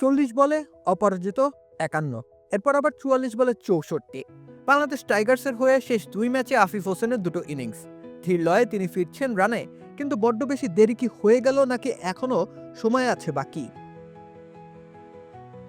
চল্লিশ বলে, অপরাজিত একান্ন। এরপর আবার চুয়াল্লিশ বলে চৌষট্টি। বাংলাদেশ টাইগার্সের হয়ে শেষ দুই ম্যাচে আফিফ হোসেনের দুটো ইনিংস। ধীর লয়ে তিনি ফিরছেন রানে, কিন্তু বড্ড বেশি দেরি কি হয়ে গেল নাকি এখনও সময় আছে বাকি?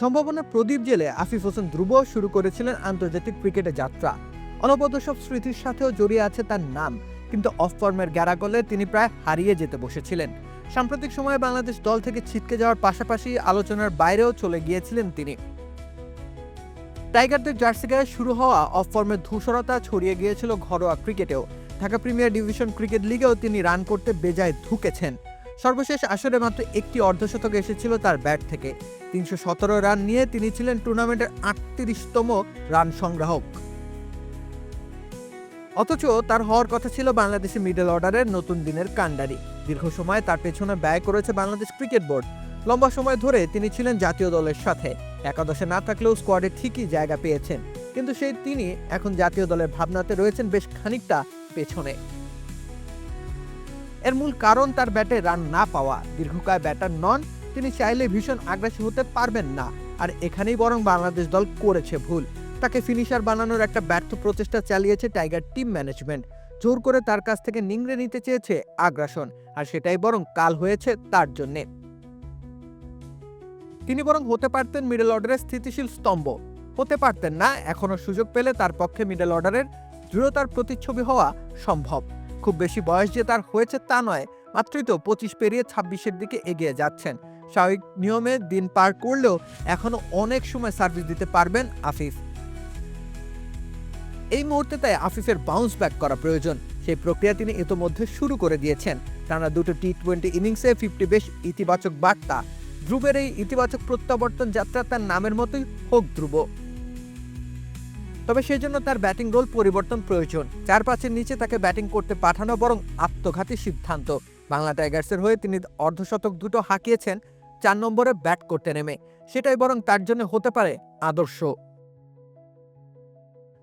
সম্ভাবনা প্রদীপ জেলে আফিফ হোসেন ধ্রুব শুরু করেছিলেন আন্তর্জাতিক ক্রিকেটে যাত্রা। অনবদ্য সব স্মৃতির সাথেও জড়িয়ে আছে তার নাম, কিন্তু অফ ফর্মের গ্যারাগলে তিনি প্রায় হারিয়ে যেতে বসেছিলেন। সাম্প্রতিক সময়ে বাংলাদেশ দল থেকে ছিটকে যাওয়ার পাশাপাশি আলোচনার বাইরেও চলে গিয়েছিলেন তিনি। টাইগারদের জার্সি গায়ে শুরু হওয়া অফ ফর্মের ধূসরতা ছড়িয়ে গিয়েছিল ঘরোয়া ক্রিকেটেও। ঢাকা প্রিমিয়ার ডিভিশন ক্রিকেট লিগেও তিনি রান করতে বেজায় ধুকেছেন। সর্বশেষ আসরে মাত্র একটি অর্ধশতক এসেছিল তার ব্যাট থেকে। তিনশো সতেরো রান নিয়ে তিনি ছিলেন টুর্নামেন্টের আটত্রিশতম রান সংগ্রাহক। অথচ তার হওয়ার কথা ছিল বাংলাদেশি মিডল অর্ডারের নতুন দিনের কাণ্ডারি। দীর্ঘ সময় তার পেছনে ব্যয় করেছে বাংলাদেশ ক্রিকেট বোর্ড। লম্বা সময় ধরে তিনি ছিলেন জাতীয় দলের সাথে। একাদশে না থাকলেও স্কোয়াডে ঠিকই জায়গা পেয়েছেন। কিন্তু সেই তিনি এখন জাতীয় দলের ভাবনাতে রয়েছেন বেশ খানিকটা পেছনে। এর মূল কারণ তার ব্যাটে রান না পাওয়া। দীর্ঘকায় ব্যাটার নন, তিনি চাইলে ভীষণ আগ্রাসী হতে পারবেন না। আর এখানেই বরং বাংলাদেশ দল করেছে ভুল। তাকে ফিনিশার বানানোর একটা ব্যর্থ প্রচেষ্টা চালিয়েছে টাইগার টিম ম্যানেজমেন্ট। জোর করে তার কাছ থেকে নিংড়ে নিতে চেয়েছে আগ্রাসন, আর সেটাই বরং কাল হয়েছে তার জন্যে। তিনি বরং হতে পারতেন মিডল অর্ডারের স্থিতিশীল স্তম্ভ। হতে পারতেন না এখনও সুযোগ পেলে তার পক্ষে মিডল অর্ডারের দৃঢ়তার প্রতিচ্ছবি হওয়া সম্ভব। খুব বেশি বয়স যে তার হয়েছে তা নয়, মাত্রই তো পঁচিশ পেরিয়ে ছাব্বিশের দিকে এগিয়ে যাচ্ছেন। স্বাভাবিক নিয়মে দিন পার করলেও এখনও অনেক সময় সার্ভিস দিতে পারবেন আফিফ। এই মুহূর্তে তাই আফিফের বাউন্স ব্যাক করা প্রয়োজন। সেই প্রক্রিয়া তিনি ইতোমধ্যে শুরু করে দিয়েছেন। টানা দুটো টি টোয়েন্টি ইনিংসে ফিফটি বেশ ইতিবাচক বার্তা। ধ্রুবের এই ইতিবাচক প্রত্যাবর্তন যাত্রা তার নামের মতোই হোক ধ্রুব। তবে সেই জন্য তার ব্যাটিং রোল পরিবর্তন প্রয়োজন। চার পাঁচের নিচে তাকে ব্যাটিং করতে পাঠানো বরং আত্মঘাতী সিদ্ধান্ত। বাংলা টাইগার্সের হয়ে তিনি অর্ধশতক দুটো হাঁকিয়েছেন, চার নম্বরে ব্যাট করতে নেমে। সেটাই বরং তার জন্য হতে পারে আদর্শ।